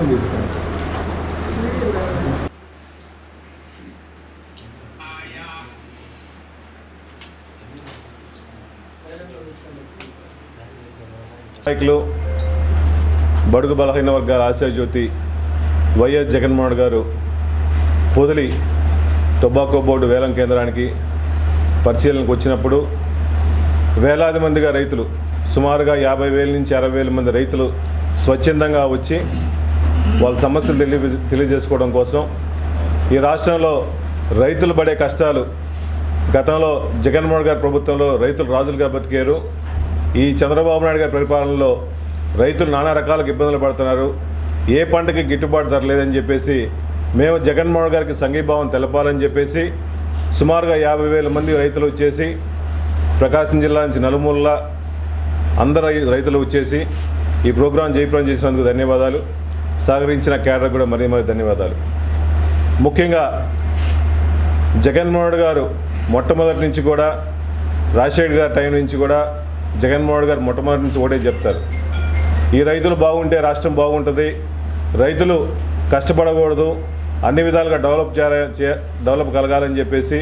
Video తీస్తాను నాయకులు బడుగు బలహీన వర్గాల ఆశాజ్యోతి వైఎస్ జగన్మోహన్ గారు పొదిలి టొబాకో బోర్డు వేలం కేంద్రానికి పరిశీలనకు వచ్చినప్పుడు వేలాది మందిగా రైతులు సుమారుగా యాభై వేల నుంచి అరవై వేల మంది రైతులు స్వచ్ఛందంగా వచ్చి వాళ్ళ సమస్యలు తెలియ తెలియజేసుకోవడం కోసం ఈ రాష్ట్రంలో రైతులు పడే కష్టాలు గతంలో జగన్మోహన్ గారి ప్రభుత్వంలో రైతులు రాజులుగా బతికారు. ఈ చంద్రబాబు నాయుడు గారి పరిపాలనలో రైతులు నానా రకాలకు ఇబ్బందులు పడుతున్నారు. ఏ పంటకి గిట్టుబాటు ధర లేదని చెప్పేసి మేము జగన్మోహన్ గారికి సంఘీభావం తెలపాలని చెప్పేసి సుమారుగా యాభై వేల మంది రైతులు వచ్చేసి ప్రకాశం జిల్లా నుంచి నలుమూలలా అందరు రై- రైతులు వచ్చేసి ఈ ప్రోగ్రాం జయప్రం చేసినందుకు ధన్యవాదాలు. సహకరించిన కేడర్ కూడా మరీ మరీ ధన్యవాదాలు. ముఖ్యంగా జగన్మోహన్ గారు మొట్టమొదటి నుంచి కూడా రాజశేఖర్ గారి టైం నుంచి కూడా జగన్మోహన్ గారు మొట్టమొదటి నుంచి ఒకటే చెప్తారు. ఈ రైతులు బాగుంటే రాష్ట్రం బాగుంటుంది రైతులు కష్టపడకూడదు అన్ని విధాలుగా డెవలప్ చేయాలి చే- డెవలప్ కలగాలని చెప్పేసి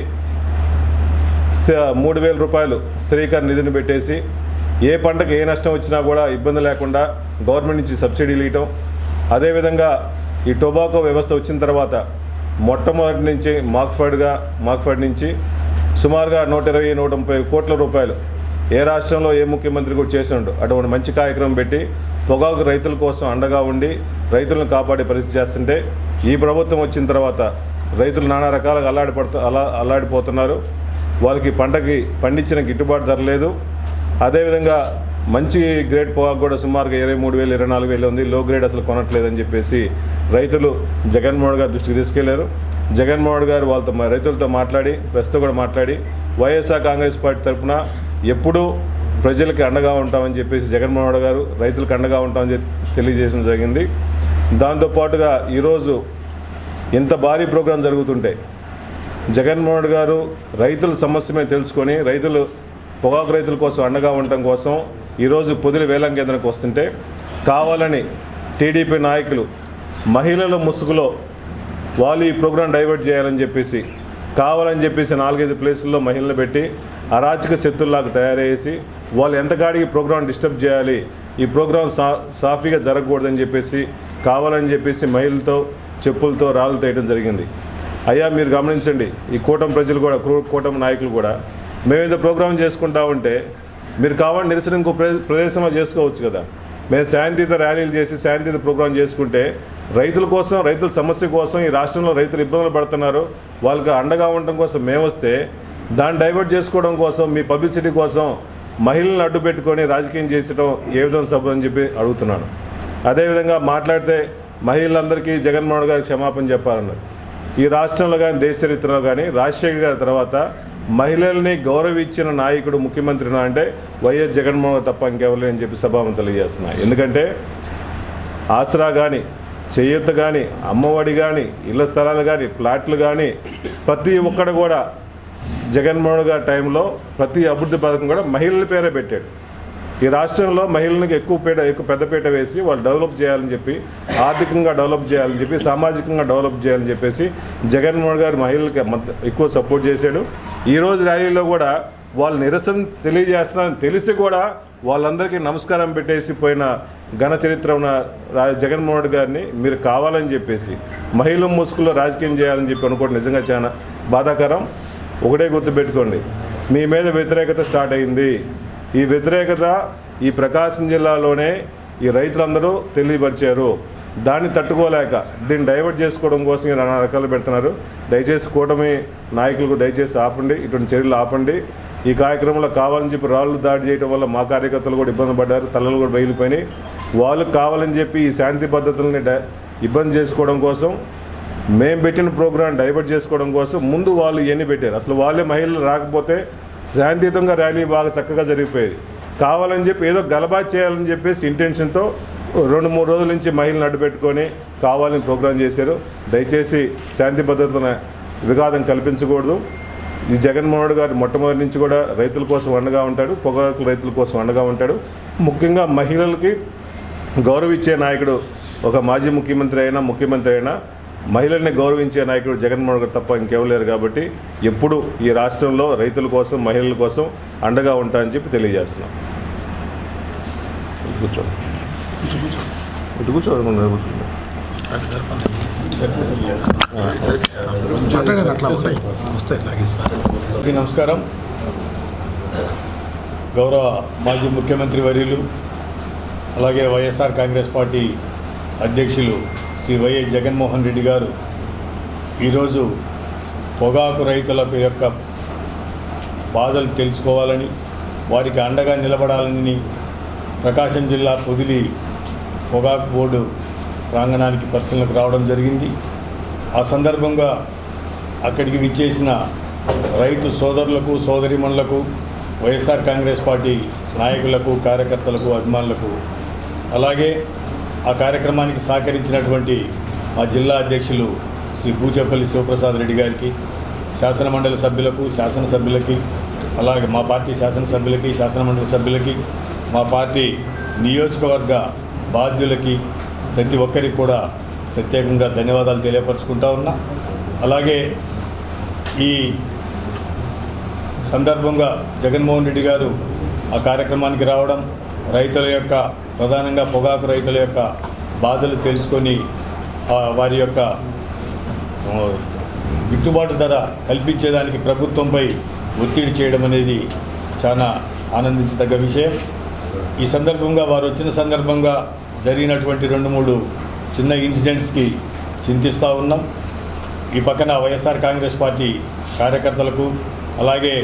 మూడు వేల రూపాయలు స్త్రీకర నిధిని పెట్టేసి ఏ పంటకు ఏ నష్టం వచ్చినా కూడా ఇబ్బంది లేకుండా గవర్నమెంట్ నుంచి సబ్సిడీలు ఇవ్వటం అదేవిధంగా ఈ టొబాకో వ్యవస్థ వచ్చిన తర్వాత మొట్టమొదటి నుంచి మాక్ఫర్డ్గా మాక్ఫర్డ్ నుంచి సుమారుగా నూట ఇరవై నూట ముప్పై కోట్ల రూపాయలు ఏ రాష్ట్రంలో ఏ ముఖ్యమంత్రి కూడా చేసిండు. అటువంటి మంచి కార్యక్రమం పెట్టి పొగాకు రైతుల కోసం అండగా ఉండి రైతులను కాపాడే పరిస్థితి చేస్తుంటే ఈ ప్రభుత్వం వచ్చిన తర్వాత రైతులు నానా రకాలుగా అల్లాడిపడుతూ అలా అల్లాడిపోతున్నారు. వాళ్ళకి పంటకి పండించిన గిట్టుబాటు ధర లేదు. అదేవిధంగా మంచి గ్రేడ్ పొగాకు కూడా సుమారుగా ఇరవై మూడు వేలు ఇరవై నాలుగు వేలు ఉంది. లో గ్రేడ్ అసలు కొనట్లేదని చెప్పేసి రైతులు జగన్మోహన్ గారు దృష్టికి తీసుకెళ్ళారు. జగన్మోహన్ గారు వాళ్ళతో మా రైతులతో మాట్లాడి ప్రస్తుతం కూడా మాట్లాడి వైఎస్ఆర్ కాంగ్రెస్ పార్టీ తరఫున ఎప్పుడూ ప్రజలకి అండగా ఉంటామని చెప్పేసి జగన్మోహన్ గారు రైతులకు అండగా ఉంటామని చెప్పి తెలియజేయడం జరిగింది. దాంతోపాటుగా ఈరోజు ఇంత భారీ ప్రోగ్రాం జరుగుతుంటే జగన్మోహన్ గారు రైతుల సమస్య మీద తెలుసుకొని రైతులు పొగాకు రైతుల కోసం అండగా ఉండటం కోసం ఈరోజు పొదిలి వేలం కేంద్రానికి వస్తుంటే కావాలని టీడీపీ నాయకులు మహిళల ముసుగులో వాళ్ళు ఈ ప్రోగ్రాం డైవర్ట్ చేయాలని చెప్పేసి కావాలని చెప్పేసి నాలుగైదు ప్లేసుల్లో మహిళలు పెట్టి అరాచక శక్తుల్లాగా తయారయ్యేసి వాళ్ళు ఎంతకాడికి ప్రోగ్రాం డిస్టర్బ్ చేయాలి ఈ ప్రోగ్రాం సా సాఫీగా జరగకూడదని చెప్పేసి కావాలని చెప్పేసి మహిళలతో చెప్పులతో రాళ్ళు తేయడం జరిగింది. అయ్యా మీరు గమనించండి ఈ కూటమి ప్రజలు కూడా క్రూ- కూటమి నాయకులు కూడా మేము ఏదో ప్రోగ్రాం చేసుకుంటా ఉంటే మీరు కావాలని నిరసన ఇంకో ప్ర- ప్రదేశంలో చేసుకోవచ్చు కదా. మేము శాంతియుత ర్యాలీలు చేసి శాంతియుత ప్రోగ్రాం చేసుకుంటే రైతుల కోసం రైతుల సమస్య కోసం ఈ రాష్ట్రంలో రైతులు ఇబ్బందులు పడుతున్నారు. వాళ్ళకి అండగా ఉండడం కోసం మేము వస్తే దాన్ని డైవర్ట్ చేసుకోవడం కోసం మీ పబ్లిసిటీ కోసం మహిళలను అడ్డు పెట్టుకొని రాజకీయం చేసడం ఏ విధంగా సభ అని చెప్పి అడుగుతున్నాను. అదేవిధంగా మాట్లాడితే మహిళలందరికీ జగన్మోహన్ గారికి క్షమాపణ చెప్పాలన్నారు. ఈ రాష్ట్రంలో కానీ దేశ చరిత్రలో కానీ రాజశేఖర్ గారి తర్వాత మహిళల్ని గౌరవించిన నాయకుడు ముఖ్యమంత్రి అంటే వైఎస్ జగన్మోహన్ తప్ప ఇంకెవరు అని చెప్పి సభాము తెలియజేస్తున్నా ఎందుకంటే ఆసరా కానీ చేయూత కానీ అమ్మఒడి కానీ ఇళ్ళ స్థలాలు కానీ ప్లాట్లు కానీ ప్రతి ఒక్కడు కూడా జగన్మోహన్ గారి టైంలో ప్రతి అభివృద్ధి పథకం కూడా మహిళల పేరే పెట్టాడు. ఈ రాష్ట్రంలో మహిళలకు ఎక్కువ పీట ఎక్కువ పెద్దపీట వేసి వాళ్ళు డెవలప్ చేయాలని చెప్పి ఆర్థికంగా డెవలప్ చేయాలని చెప్పి సామాజికంగా డెవలప్ చేయాలని చెప్పేసి జగన్మోహన్ గారు మహిళలకి మద్ద- ఎక్కువ సపోర్ట్ చేశాడు. ఈరోజు ర్యాలీలో కూడా వాళ్ళు నిరసన తెలియజేస్తున్నారని తెలిసి కూడా వాళ్ళందరికీ నమస్కారం పెట్టేసి పోయిన ఘన చరిత్ర ఉన్న రా- జగన్మోహన్ రెడ్డి గారిని మీరు కావాలని చెప్పేసి మహిళల ముసుగులో రాజకీయం చేయాలని చెప్పి అనుకోవడం నిజంగా చాలా బాధాకరం. ఒకటే గుర్తుపెట్టుకోండి మీ మీద వ్యతిరేకత స్టార్ట్ అయింది. ఈ వ్యతిరేకత ఈ ప్రకాశం జిల్లాలోనే ఈ రైతులందరూ తెలియపరిచారు. దాన్ని తట్టుకోలేక దీన్ని డైవర్ట్ చేసుకోవడం కోసం నానా రకాలు పెడుతున్నారు. దయచేసి కూటమి నాయకులకు దయచేసి ఆపండి ఇటువంటి చర్యలు ఆపండి. ఈ కార్యక్రమంలో కావాలని చెప్పి రాళ్ళు దాడి చేయడం వల్ల మా కార్యకర్తలు కూడా ఇబ్బంది పడ్డారు తలలు కూడా బయలుపోయినాయి వాళ్ళు కావాలని చెప్పి ఈ శాంతి పద్ధతుల్ని ఇబ్బంది చేసుకోవడం కోసం మేము పెట్టిన ప్రోగ్రాం డైవర్ట్ చేసుకోవడం కోసం ముందు వాళ్ళు ఇవన్నీ పెట్టారు. అసలు వాళ్ళే మహిళలు రాకపోతే శాంతియుతంగా ర్యాలీ బాగా చక్కగా జరిగిపోయేది. కావాలని చెప్పి ఏదో గలబా చేయాలని చెప్పేసి ఇంటెన్షన్తో రెండు మూడు రోజుల నుంచి మహిళలు అడ్డుపెట్టుకొని కావాలని ప్రోగ్రాం చేశారు. దయచేసి శాంతి భద్రతను విఘాతం కల్పించకూడదు. ఈ జగన్మోహన్ రెడ్డి గారు మొట్టమొదటి నుంచి కూడా రైతుల కోసం అండగా ఉంటాడు పొగాకు రైతుల కోసం అండగా ఉంటాడు. ముఖ్యంగా మహిళలకి గౌరవించే నాయకుడు ఒక మాజీ ముఖ్యమంత్రి అయినా ముఖ్యమంత్రి అయినా మహిళల్ని గౌరవించే నాయకుడు జగన్మోహన్ గారు తప్ప ఇంకెవరు కాబట్టి ఎప్పుడు ఈ రాష్ట్రంలో రైతుల కోసం మహిళల కోసం అండగా ఉంటా అని చెప్పి తెలియజేస్తున్నాం. కూర్చో ఇటు నమస్కారం. గౌరవ మాజీ ముఖ్యమంత్రి వర్యులు అలాగే వైఎస్ఆర్ కాంగ్రెస్ పార్టీ అధ్యక్షులు శ్రీ వైఎస్ జగన్మోహన్ రెడ్డి గారు ఈరోజు పొగాకు రైతుల యొక్క బాధలు తెలుసుకోవాలని వారికి అండగా నిలబడాలని ప్రకాశం జిల్లా పొదిలి పొగాకు బోర్డు ప్రాంగణానికి పరిశీలనకు రావడం జరిగింది. ఆ సందర్భంగా అక్కడికి విచ్చేసిన రైతు సోదరులకు సోదరిమణులకు వైఎస్ఆర్ కాంగ్రెస్ పార్టీ నాయకులకు కార్యకర్తలకు అభిమానులకు అలాగే ఆ కార్యక్రమానికి సహకరించినటువంటి మా జిల్లా అధ్యక్షులు శ్రీ పూచేపల్లి శివప్రసాద్ రెడ్డి గారికి శాసనమండలి సభ్యులకు శాసనసభ్యులకి అలాగే మా పార్టీ శాసనసభ్యులకి శాసనమండలి సభ్యులకి మా పార్టీ నియోజకవర్గ బాధ్యులకి ప్రతి ఒక్కరికి కూడా ప్రత్యేకంగా ధన్యవాదాలు తెలియపరచుకుంటా ఉన్నా. అలాగే ఈ సందర్భంగా జగన్మోహన్ రెడ్డి గారు ఆ కార్యక్రమానికి రావడం రైతుల యొక్క ప్రధానంగా పొగాకు రైతుల యొక్క బాధలు తెలుసుకొని వారి యొక్క గిట్టుబాటు ధర కల్పించేదానికి ప్రభుత్వంపై ఒత్తిడి చేయడం అనేది చాలా ఆనందించదగ్గ విషయం. ఈ సందర్భంగా వారు వచ్చిన సందర్భంగా జరిగినటువంటి రెండు మూడు చిన్న ఇన్సిడెంట్స్కి చింతిస్తూ ఉన్నాం. ఈ పక్కన వైఎస్ఆర్ కాంగ్రెస్ పార్టీ కార్యకర్తలకు అలాగే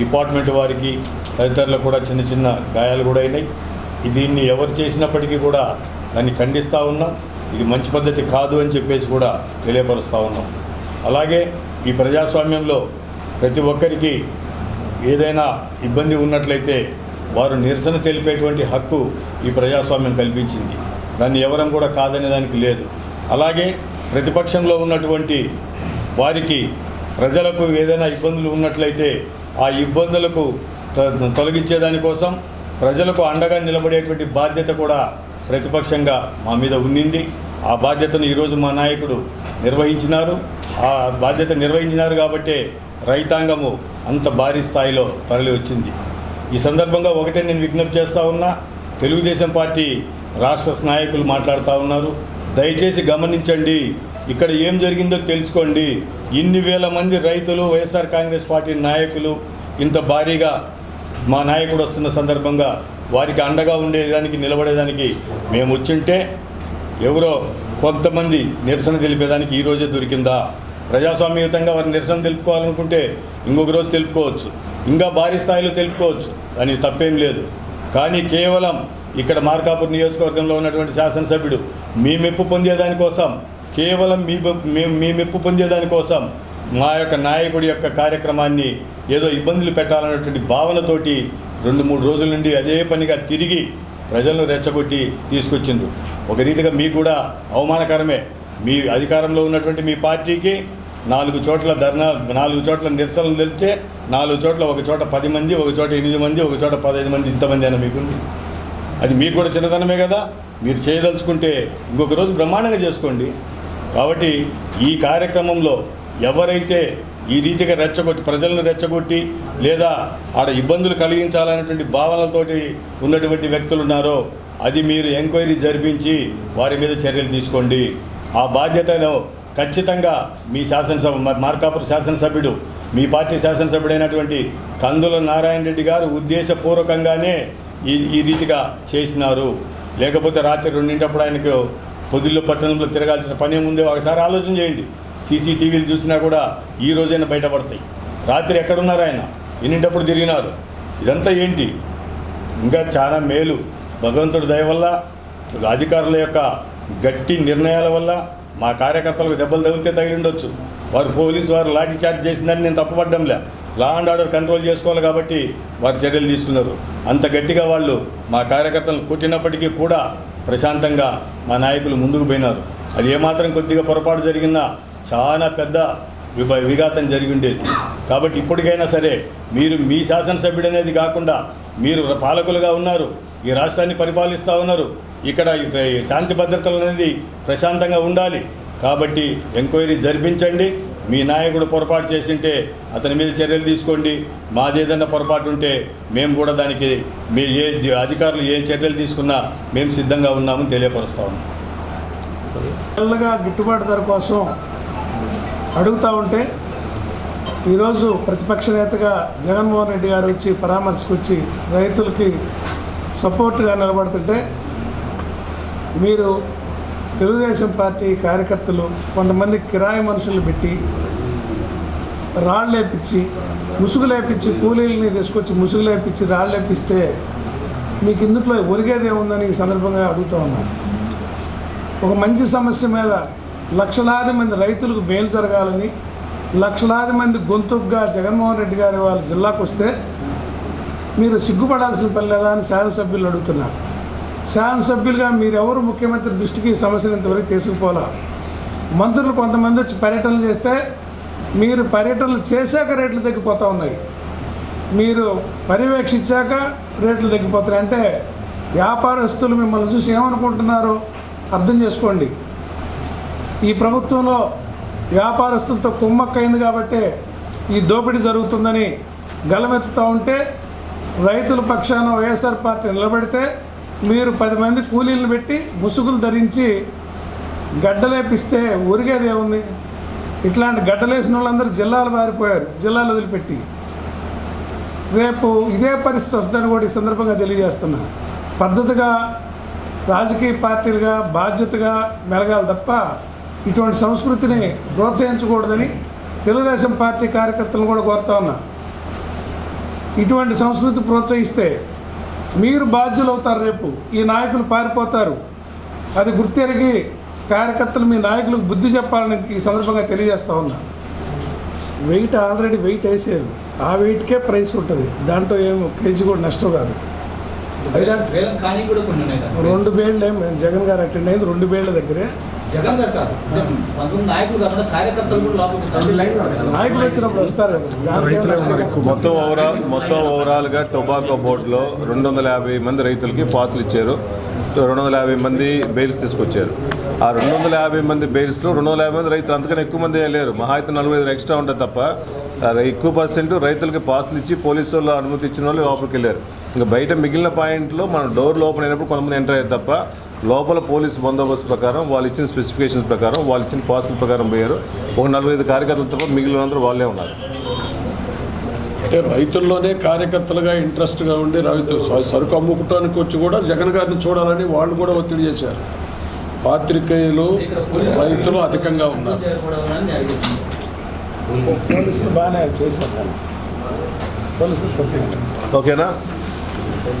డిపార్ట్మెంట్ వారికి తదితరులకు కూడా చిన్న చిన్న గాయాలు కూడా అయినాయి. దీన్ని ఎవరు చేసినప్పటికీ కూడా దాన్ని ఖండిస్తూ ఉన్నాం. ఇది మంచి పద్ధతి కాదు అని చెప్పేసి కూడా తెలియపరుస్తూ ఉన్నాం. అలాగే ఈ ప్రజాస్వామ్యంలో ప్రతి ఒక్కరికి ఏదైనా ఇబ్బంది ఉన్నట్లయితే వారు నిరసన తెలిపేటువంటి హక్కు ఈ ప్రజాస్వామ్యం కల్పించింది. దాన్ని ఎవరం కూడా కాదనే దానికి లేదు. అలాగే ప్రతిపక్షంలో ఉన్నటువంటి వారికి ప్రజలకు ఏదైనా ఇబ్బందులు ఉన్నట్లయితే ఆ ఇబ్బందులకు తొలగించేదానికోసం ప్రజలకు అండగా నిలబడేటువంటి బాధ్యత కూడా ప్రతిపక్షంగా మా మీద ఉండింది ఆ బాధ్యతను ఈరోజు మా నాయకుడు నిర్వహించినారు. ఆ బాధ్యత నిర్వహించినారు కాబట్టే రైతాంగము అంత భారీ స్థాయిలో తరలి వచ్చింది. ఈ సందర్భంగా ఒకటే నేను విజ్ఞప్తి చేస్తూ ఉన్నా తెలుగుదేశం పార్టీ రాష్ట్ర నాయకులు మాట్లాడుతూ ఉన్నారు. దయచేసి గమనించండి ఇక్కడ ఏం జరిగిందో తెలుసుకోండి. ఇన్ని వేల మంది రైతులు వైఎస్ఆర్ కాంగ్రెస్ పార్టీ నాయకులు ఇంత భారీగా మా నాయకుడు వస్తున్న సందర్భంగా వారికి అండగా ఉండేదానికి నిలబడేదానికి మేము వచ్చింటే ఎవరో కొంతమంది నిరసన తెలిపేదానికి ఈ రోజే దొరికిందా? ప్రజాస్వామ్యయుతంగా వారిని నిరసన తెలుపుకోవాలనుకుంటే ఇంకొక రోజు తెలుపుకోవచ్చు. ఇంకా భారీ స్థాయిలో తెలుపుకోవచ్చు. అని తప్పేం లేదు. కానీ కేవలం ఇక్కడ మార్కాపూర్ నియోజకవర్గంలో ఉన్నటువంటి శాసనసభ్యుడు మీ మెప్పు పొందేదానికోసం కేవలం మీ మేము మీ మెప్పు పొందేదానికోసం మా యొక్క నాయకుడి యొక్క కార్యక్రమాన్ని ఏదో ఇబ్బందులు పెట్టాలన్నటువంటి భావనతోటి రెండు మూడు రోజుల నుండి అదే పనిగా తిరిగి ప్రజలను రెచ్చగొట్టి తీసుకొచ్చింది ఒక రీతిగా మీకు కూడా అవమానకరమే. మీ అధికారంలో ఉన్నటువంటి మీ పార్టీకి నాలుగు చోట్ల ధర్నా నాలుగు చోట్ల నిరసనలు తెలిస్తే నాలుగు చోట్ల ఒక చోట పది మంది ఒక చోట ఎనిమిది మంది ఒక చోట పదహైదు మంది ఇంతమంది అని మీకుంది. అది మీకు కూడా చిన్నతనమే కదా. మీరు చేయదలుచుకుంటే ఇంకొక రోజు బ్రహ్మాండంగా చేసుకోండి. కాబట్టి ఈ కార్యక్రమంలో ఎవరైతే ఈ రీతిగా రెచ్చగొట్టి ప్రజలను రెచ్చగొట్టి లేదా ఆడ ఇబ్బందులు కలిగించాలనేటువంటి భావనలతోటి ఉన్నటువంటి వ్యక్తులు ఉన్నారో అది మీరు ఎంక్వైరీ జరిపించి వారి మీద చర్యలు తీసుకోండి. ఆ బాధ్యతను ఖచ్చితంగా మీ శాసనసభ మార్కాపురం శాసనసభ్యుడు మీ పార్టీ శాసనసభ్యుడైనటువంటి కందుల నారాయణ రెడ్డి గారు ఉద్దేశపూర్వకంగానే ఈ ఈ రీతిగా చేసినారు. లేకపోతే రాత్రి రెండింటప్పుడు ఆయనకు పొద్దుల్లో పట్టణంలో తిరగాల్సిన పని ముందే ఒకసారి ఆలోచన చేయండి. సీసీటీవీలు చూసినా కూడా ఈ రోజైనా బయటపడతాయి. రాత్రి ఎక్కడున్నారు ఆయన? ఎన్నింటప్పుడు తిరిగినారు? ఇదంతా ఏంటి? ఇంకా చాలా మేలు. భగవంతుడి దయ వల్ల అధికారుల యొక్క గట్టి నిర్ణయాల వల్ల మా కార్యకర్తలకు దెబ్బలు తగిలితే తగిలిండొచ్చు. వారు పోలీసు వారు లాఠీ చార్జ్ చేసిందని నేను తప్పుపడ్డంలే. లా అండ్ ఆర్డర్ కంట్రోల్ చేసుకోవాలి కాబట్టి వారు చర్యలు తీసుకున్నారు. అంత గట్టిగా వాళ్ళు మా కార్యకర్తలను కొట్టినప్పటికీ కూడా ప్రశాంతంగా మా నాయకులు ముందుకు పోయినారు. అది ఏమాత్రం కొద్దిగా పొరపాటు జరిగినా చాలా పెద్ద విభ- విఘాతం జరిగి ఉండేది. కాబట్టి ఇప్పటికైనా సరే మీరు మీ శాసనసభ్యుడు అనేది కాకుండా మీరు పాలకులుగా ఉన్నారు ఈ రాష్ట్రాన్ని పరిపాలిస్తూ ఉన్నారు ఇక్కడ ఈ శాంతి భద్రతలు అనేది ప్రశాంతంగా ఉండాలి. కాబట్టి ఎంక్వైరీ జరిపించండి. మీ నాయకుడు పొరపాటు చేసింటే అతని మీద చర్యలు తీసుకోండి. మాదేదన్నా పొరపాటు ఉంటే మేము కూడా దానికి మీ ఏ అధికారులు ఏ చర్యలు తీసుకున్నా మేము సిద్ధంగా ఉన్నామని తెలియపరుస్తా ఉన్నాం. గిట్టుబాటు ధర కోసం అడుగుతూ ఉంటే ఈరోజు ప్రతిపక్ష నేతగా జగన్మోహన్ రెడ్డి గారు వచ్చి పరామర్శకు వచ్చి రైతులకి సపోర్ట్గా నిలబడుతుంటే మీరు తెలుగుదేశం పార్టీ కార్యకర్తలు కొంతమంది కిరాయి మనుషులు పెట్టి రాళ్ళు లేపించి ముసుగు లేపించి కూలీలని తీసుకొచ్చి ముసుగు లేపించి రాళ్ళు లేపిస్తే మీకు ఇందులో ఒరిగేది ఏముందని ఈ సందర్భంగా అడుగుతూ ఉన్నాను ఒక మంచి సమస్య మీద లక్షలాది మంది రైతులకు మేలు జరగాలని లక్షలాది మంది గొంతుగ్గా జగన్మోహన్ రెడ్డి గారి వాళ్ళ జిల్లాకు వస్తే మీరు సిగ్గుపడాల్సిన పని లేదా అని శాసనసభ్యులు అడుగుతున్నారు. శాసనసభ్యులుగా మీరెవరు ముఖ్యమంత్రి దృష్టికి సమస్యను ఇంతవరకు తీసుకుపోలా? మంత్రులు కొంతమంది వచ్చి పర్యటనలు చేస్తే మీరు పర్యటనలు చేశాక రేట్లు తగ్గిపోతూ ఉన్నాయి. మీరు పర్యవేక్షించాక రేట్లు తగ్గిపోతున్నాయి. అంటే వ్యాపారస్తులు మిమ్మల్ని చూసి ఏమనుకుంటున్నారో అర్థం చేసుకోండి. ఈ ప్రభుత్వంలో వ్యాపారస్తులతో కుమ్మక్కైంది కాబట్టి ఈ దోపిడీ జరుగుతుందని గలమెత్తుతూ ఉంటే రైతుల పక్షాన వైఎస్ఆర్ పార్టీ నిలబడితే మీరు పది మంది కూలీలను పెట్టి ముసుగులు ధరించి గడ్డలేపిస్తే ఉరిగేది ఏముంది? ఇట్లాంటి గడ్డలేసిన వాళ్ళందరూ జిల్లాలు మారిపోయారు జిల్లాలు వదిలిపెట్టి. రేపు ఇదే పరిస్థితి వస్తుందని కూడా ఈ సందర్భంగా తెలియజేస్తున్నా. పద్ధతిగా రాజకీయ పార్టీలుగా బాధ్యతగా మెలగాలి తప్ప ఇటువంటి సంస్కృతిని ప్రోత్సహించకూడదని తెలుగుదేశం పార్టీ కార్యకర్తలను కూడా కోరుతా ఉన్నా. ఇటువంటి సంస్కృతి ప్రోత్సహిస్తే మీరు బాధ్యులు అవుతారు రేపు. ఈ నాయకులు పారిపోతారు. అది గుర్తెరిగి కార్యకర్తలు మీ నాయకులకు బుద్ధి చెప్పాలని ఈ సందర్భంగా తెలియజేస్తా ఉన్నా. వెయిట్ ఆల్రెడీ వెయిట్ వేసేది. ఆ వెయిట్కే ప్రైస్ ఉంటుంది. దాంట్లో ఏం కేజీ కూడా నష్టం కాదు. రెండు బేళ్ళు ఏం జగన్ గారు అటెండ్ అయింది రెండు బేళ్ళ దగ్గరే. జగన్ గారు కాదు. నాయకులు కాకుండా కార్యకర్తలు కూడా లోపలికి నాయకులు వచ్చినప్పుడు వస్తారు మొత్తం ఓవరాల్ మొత్తం ఓవరాల్గా టొబాకో బోర్డులో రెండు వందల యాభై మంది రైతులకి పాసులు ఇచ్చారు. రెండు వందల యాభై మంది బెయిల్స్ తీసుకొచ్చారు. ఆ రెండు వందల యాభై మంది బెయిల్స్లో రెండు వందల యాభై మంది రైతులు అంతకన్నా ఎక్కువ మంది లేరు. మహా అయితే నలభై ఐదు ఎక్స్ట్రా ఉంటుంది తప్ప ఎక్కువ పర్సెంట్ రైతులకి పాసులు ఇచ్చి పోలీసు వాళ్ళు అనుమతి ఇచ్చిన వాళ్ళు లోపలికి వెళ్ళారు. ఇంకా బయట మిగిలిన పాయింట్లో మన డోర్లు ఓపెన్ అయినప్పుడు కొంతమంది ఎంటర్ అయ్యారు తప్ప లోపల పోలీసు బందోబస్తు ప్రకారం వాళ్ళు ఇచ్చిన స్పెసిఫికేషన్స్ ప్రకారం వాళ్ళు ఇచ్చిన పాసుల ప్రకారం పోయారు. ఒక నలభై ఐదు కార్యకర్తలతో మిగిలిన అందరూ వాళ్ళే ఉన్నారు. అంటే రైతుల్లోనే కార్యకర్తలుగా ఇంట్రెస్ట్గా ఉండి రైతు సరుకు అమ్ముకోవడానికి వచ్చి కూడా జగన్ గారిని చూడాలని వాళ్ళు కూడా ఒత్తిడి చేశారు. పాత్రికేయులు రైతులు అధికంగా ఉన్నారు. పోలీసులు బాగానే చేశారు. ఓకేనా? Thank